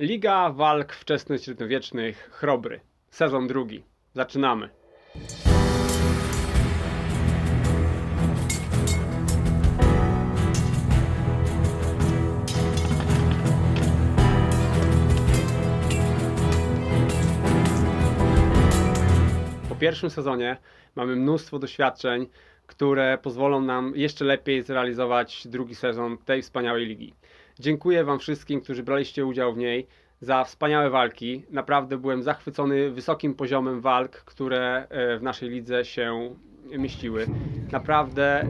Liga Walk Wczesnośredniowiecznych Chrobry. Sezon drugi. Zaczynamy. Po pierwszym sezonie mamy mnóstwo doświadczeń, które pozwolą nam jeszcze lepiej zrealizować drugi sezon tej wspaniałej ligi. Dziękuję Wam wszystkim, którzy braliście udział w niej za wspaniałe walki. Naprawdę byłem zachwycony wysokim poziomem walk, które e, w naszej lidze się mieściły. Naprawdę e,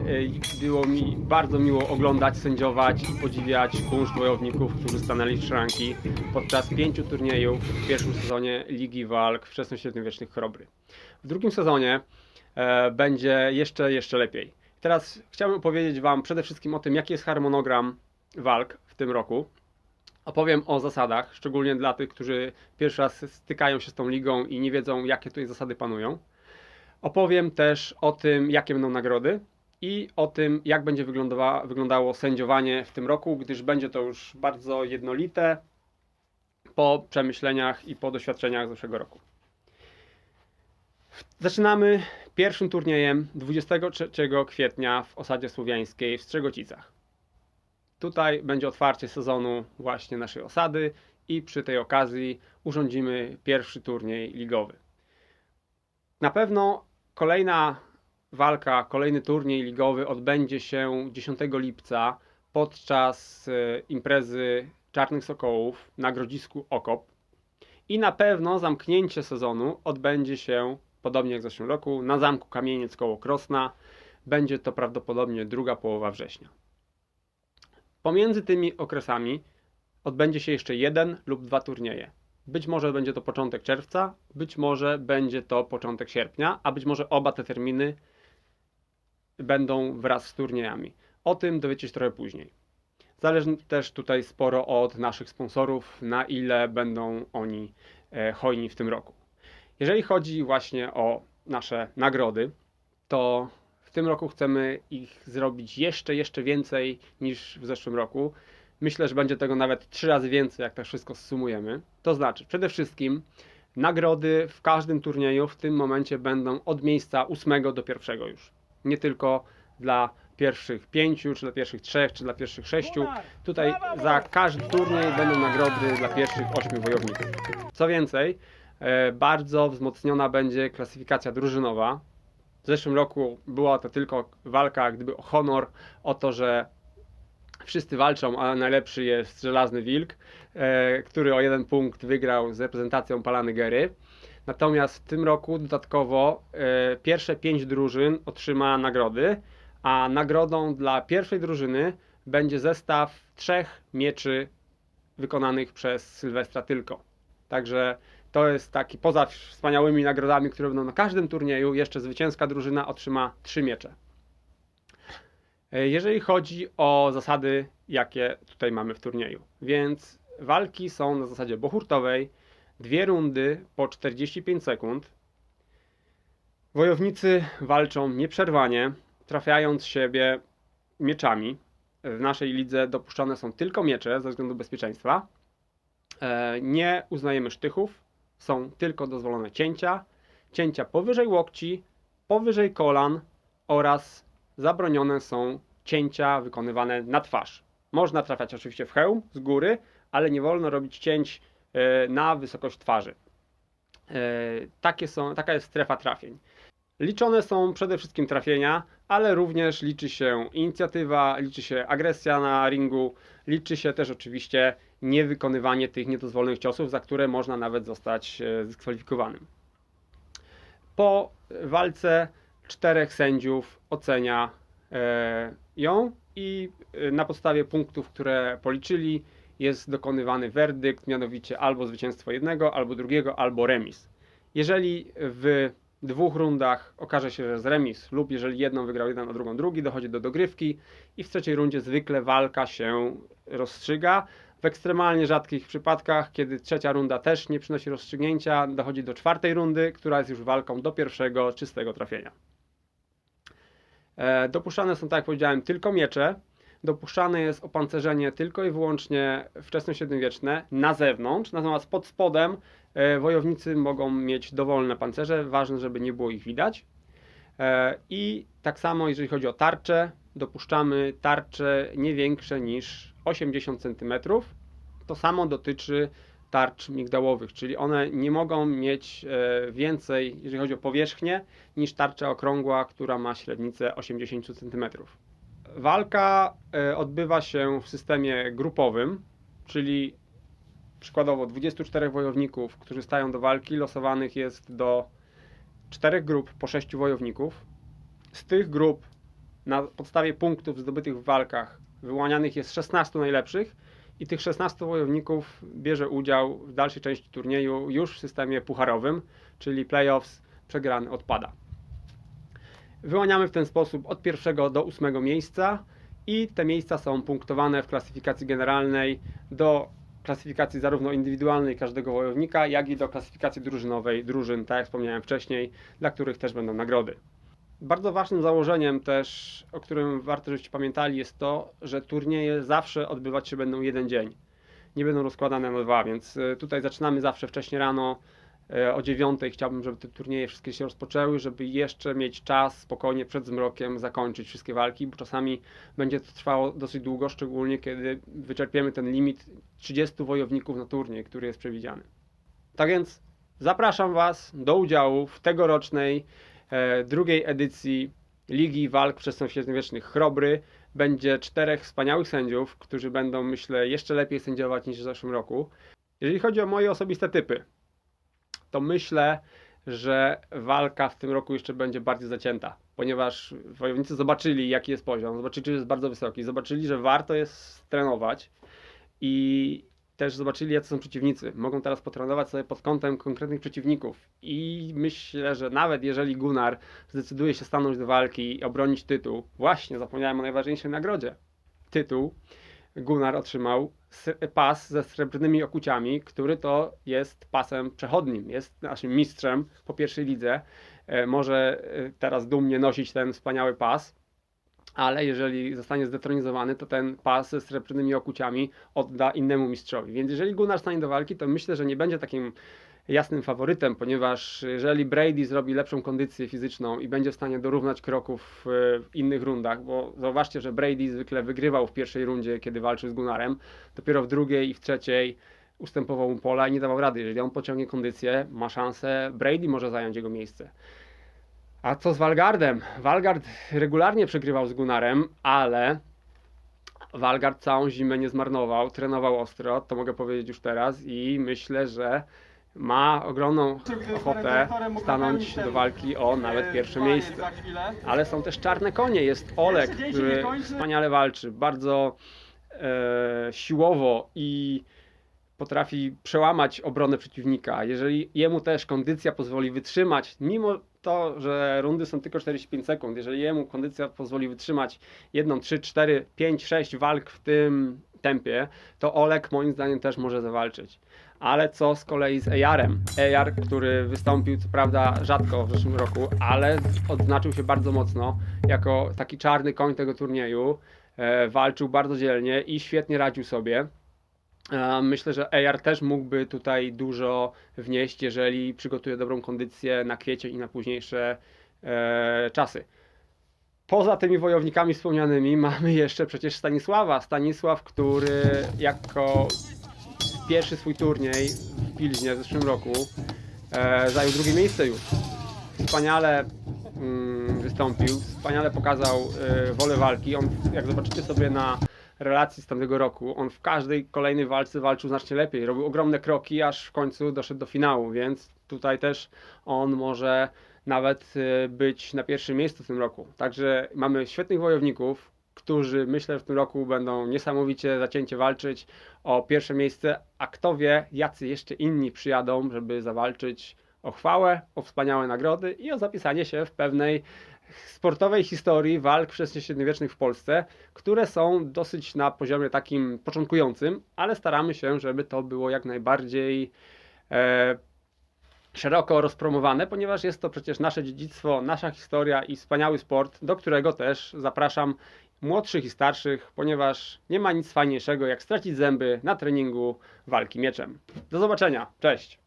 było mi bardzo miło oglądać, sędziować i podziwiać kunszt wojowników, którzy stanęli w szranki podczas pięciu turniejów w pierwszym sezonie Ligi Walk Wczesnośredniowiecznych Chrobry. W drugim sezonie e, będzie jeszcze, jeszcze lepiej. Teraz chciałbym opowiedzieć Wam przede wszystkim o tym, jaki jest harmonogram walk w tym roku. Opowiem o zasadach, szczególnie dla tych, którzy pierwszy raz stykają się z tą ligą i nie wiedzą, jakie tutaj zasady panują. Opowiem też o tym, jakie będą nagrody i o tym, jak będzie wyglądało sędziowanie w tym roku, gdyż będzie to już bardzo jednolite po przemyśleniach i po doświadczeniach z zeszłego roku. Zaczynamy pierwszym turniejem 23 kwietnia w osadzie słowiańskiej w Strzegocicach. Tutaj będzie otwarcie sezonu właśnie naszej osady i przy tej okazji urządzimy pierwszy turniej ligowy. Na pewno kolejna walka, kolejny turniej ligowy odbędzie się 10 lipca podczas e, imprezy Czarnych Sokołów na Grodzisku Okop. I na pewno zamknięcie sezonu odbędzie się, podobnie jak w zeszłym roku, na Zamku Kamieniec koło Krosna. Będzie to prawdopodobnie druga połowa września. Pomiędzy tymi okresami odbędzie się jeszcze jeden lub dwa turnieje. Być może będzie to początek czerwca, być może będzie to początek sierpnia, a być może oba te terminy będą wraz z turniejami. O tym dowiecie się trochę później. Zależy też tutaj sporo od naszych sponsorów, na ile będą oni e, hojni w tym roku. Jeżeli chodzi właśnie o nasze nagrody, to tym roku chcemy ich zrobić jeszcze, jeszcze więcej niż w zeszłym roku. Myślę, że będzie tego nawet trzy razy więcej, jak to wszystko zsumujemy. To znaczy, przede wszystkim nagrody w każdym turnieju w tym momencie będą od miejsca ósmego do pierwszego już. Nie tylko dla pierwszych pięciu, czy dla pierwszych trzech, czy dla pierwszych sześciu. Tutaj za każdy turniej będą nagrody dla pierwszych ośmiu wojowników. Co więcej, e, bardzo wzmocniona będzie klasyfikacja drużynowa. W zeszłym roku była to tylko walka gdyby o honor, o to, że wszyscy walczą, a najlepszy jest Żelazny Wilk, e, który o jeden punkt wygrał z reprezentacją Palany Gery. Natomiast w tym roku dodatkowo e, pierwsze pięć drużyn otrzyma nagrody, a nagrodą dla pierwszej drużyny będzie zestaw trzech mieczy wykonanych przez Sylwestra Tylko. Także to jest taki, poza wspaniałymi nagrodami, które będą na każdym turnieju, jeszcze zwycięska drużyna otrzyma trzy miecze. E, Jeżeli chodzi o zasady, jakie tutaj mamy w turnieju, więc walki są na zasadzie bohurtowej, dwie rundy po 45 sekund. Wojownicy walczą nieprzerwanie, trafiając siebie mieczami. W naszej lidze dopuszczane są tylko miecze ze względu bezpieczeństwa. E, Nie uznajemy sztychów, są tylko dozwolone cięcia, cięcia powyżej łokci, powyżej kolan oraz zabronione są cięcia wykonywane na twarz. Można trafiać oczywiście w hełm z góry, ale nie wolno robić cięć e, na wysokość twarzy. E, Takie są, taka jest strefa trafień. Liczone są przede wszystkim trafienia, ale również liczy się inicjatywa, liczy się agresja na ringu, liczy się też oczywiście niewykonywanie tych niedozwolonych ciosów, za które można nawet zostać e, dyskwalifikowanym. Po walce czterech sędziów ocenia e, ją i e, na podstawie punktów, które policzyli, jest dokonywany werdykt, mianowicie albo zwycięstwo jednego, albo drugiego, albo remis. Jeżeli w dwóch rundach okaże się, że jest remis, lub jeżeli jedną wygrał jeden, a drugą drugi, dochodzi do dogrywki i w trzeciej rundzie zwykle walka się rozstrzyga. W ekstremalnie rzadkich przypadkach, kiedy trzecia runda też nie przynosi rozstrzygnięcia, dochodzi do czwartej rundy, która jest już walką do pierwszego czystego trafienia. E, Dopuszczane są, tak jak powiedziałem, tylko miecze. dopuszczane jest opancerzenie tylko i wyłącznie wczesnośredniowieczne na zewnątrz, natomiast pod spodem e, wojownicy mogą mieć dowolne pancerze, ważne, żeby nie było ich widać. E, I tak samo jeżeli chodzi o tarcze, dopuszczamy tarcze nie większe niż 80 cm. To samo dotyczy tarcz migdałowych, czyli one nie mogą mieć e, więcej, jeżeli chodzi o powierzchnię, niż tarcza okrągła, która ma średnicę 80 cm. Walka e, odbywa się w systemie grupowym, czyli przykładowo 24 wojowników, którzy stają do walki, losowanych jest do czterech grup po sześciu wojowników. Z tych grup na podstawie punktów zdobytych w walkach wyłanianych jest 16 najlepszych i tych 16 wojowników bierze udział w dalszej części turnieju już w systemie pucharowym, czyli playoffs przegrany odpada. Wyłaniamy w ten sposób od pierwszego do ósmego miejsca i te miejsca są punktowane w klasyfikacji generalnej do klasyfikacji zarówno indywidualnej każdego wojownika, jak i do klasyfikacji drużynowej drużyn, tak jak wspomniałem wcześniej, dla których też będą nagrody. Bardzo ważnym założeniem też, o którym warto, żebyście pamiętali, jest to, że turnieje zawsze odbywać się będą jeden dzień. Nie będą rozkładane na dwa, więc y, tutaj zaczynamy zawsze wcześnie rano. y, O dziewiątej chciałbym, żeby te turnieje wszystkie się rozpoczęły, żeby jeszcze mieć czas spokojnie przed zmrokiem zakończyć wszystkie walki, bo czasami będzie to trwało dosyć długo, szczególnie kiedy wyczerpiemy ten limit 30 wojowników na turniej, który jest przewidziany. Tak więc zapraszam Was do udziału w tegorocznej e, drugiej edycji Ligi Walk Wczesnośredniowiecznych Chrobry. Będzie czterech wspaniałych sędziów, którzy będą, myślę, jeszcze lepiej sędziować niż w zeszłym roku. Jeżeli chodzi o moje osobiste typy, to myślę, że walka w tym roku jeszcze będzie bardziej zacięta, ponieważ wojownicy zobaczyli, jaki jest poziom, zobaczyli, że jest bardzo wysoki, zobaczyli, że warto jest trenować i też zobaczyli, jacy są przeciwnicy. Mogą teraz potrenować sobie pod kątem konkretnych przeciwników. I myślę, że nawet jeżeli Gunnar zdecyduje się stanąć do walki i obronić tytuł, właśnie zapomniałem o najważniejszej nagrodzie. Tytuł Gunnar otrzymał pas ze srebrnymi okuciami, który to jest pasem przechodnim. Jest naszym mistrzem po pierwszej lidze. E, Może e, teraz dumnie nosić ten wspaniały pas ale jeżeli zostanie zdetronizowany, to ten pas ze srebrnymi okuciami odda innemu mistrzowi. Więc jeżeli Gunnar stanie do walki, to myślę, że nie będzie takim jasnym faworytem, ponieważ jeżeli Brady zrobi lepszą kondycję fizyczną i będzie w stanie dorównać kroków w w innych rundach, bo zauważcie, że Brady zwykle wygrywał w pierwszej rundzie, kiedy walczył z Gunnarem, dopiero w drugiej i w trzeciej ustępował mu pola i nie dawał rady. Jeżeli on pociągnie kondycję, ma szansę, Brady może zająć jego miejsce. A co z Valgardem? Valgard regularnie przegrywał z Gunnarem, ale Valgard całą zimę nie zmarnował, trenował ostro, to mogę powiedzieć już teraz i myślę, że ma ogromną ochotę stanąć do walki o nawet pierwsze miejsce. Ale są też czarne konie. Jest Olek, który wspaniale walczy, bardzo e, siłowo i potrafi przełamać obronę przeciwnika. Jeżeli jemu też kondycja pozwoli wytrzymać, mimo to, że rundy są tylko 45 sekund, jeżeli jemu kondycja pozwoli wytrzymać jedną, trzy, cztery, pięć, sześć walk w tym tempie, to Olek moim zdaniem też może zawalczyć. Ale co z kolei z Ejarem? Ejar, który wystąpił co prawda rzadko w zeszłym roku, ale odznaczył się bardzo mocno jako taki czarny koń tego turnieju. E, walczył bardzo dzielnie i świetnie radził sobie. Myślę, że Ejar też mógłby tutaj dużo wnieść, jeżeli przygotuje dobrą kondycję na kwiecień i na późniejsze e, czasy. Poza tymi wojownikami wspomnianymi mamy jeszcze przecież Stanisława. Stanisław, który jako pierwszy swój turniej w Pilźnie w zeszłym roku e, zajął drugie miejsce już. Wspaniale mm, wystąpił, wspaniale pokazał e, wolę walki. On, jak zobaczycie sobie na relacji z tamtego roku, on w każdej kolejnej walce walczył znacznie lepiej. Robił ogromne kroki, aż w końcu doszedł do finału, więc tutaj też on może nawet e, być na pierwszym miejscu w tym roku. Także mamy świetnych wojowników, którzy myślę w tym roku będą niesamowicie zacięcie walczyć o pierwsze miejsce, a kto wie, jacy jeszcze inni przyjadą, żeby zawalczyć o chwałę, o wspaniałe nagrody i o zapisanie się w pewnej sportowej historii walk wczesnośredniowiecznych w Polsce, które są dosyć na poziomie takim początkującym, ale staramy się, żeby to było jak najbardziej e, szeroko rozpromowane, ponieważ jest to przecież nasze dziedzictwo, nasza historia i wspaniały sport, do którego też zapraszam młodszych i starszych, ponieważ nie ma nic fajniejszego jak stracić zęby na treningu walki mieczem. Do zobaczenia, cześć!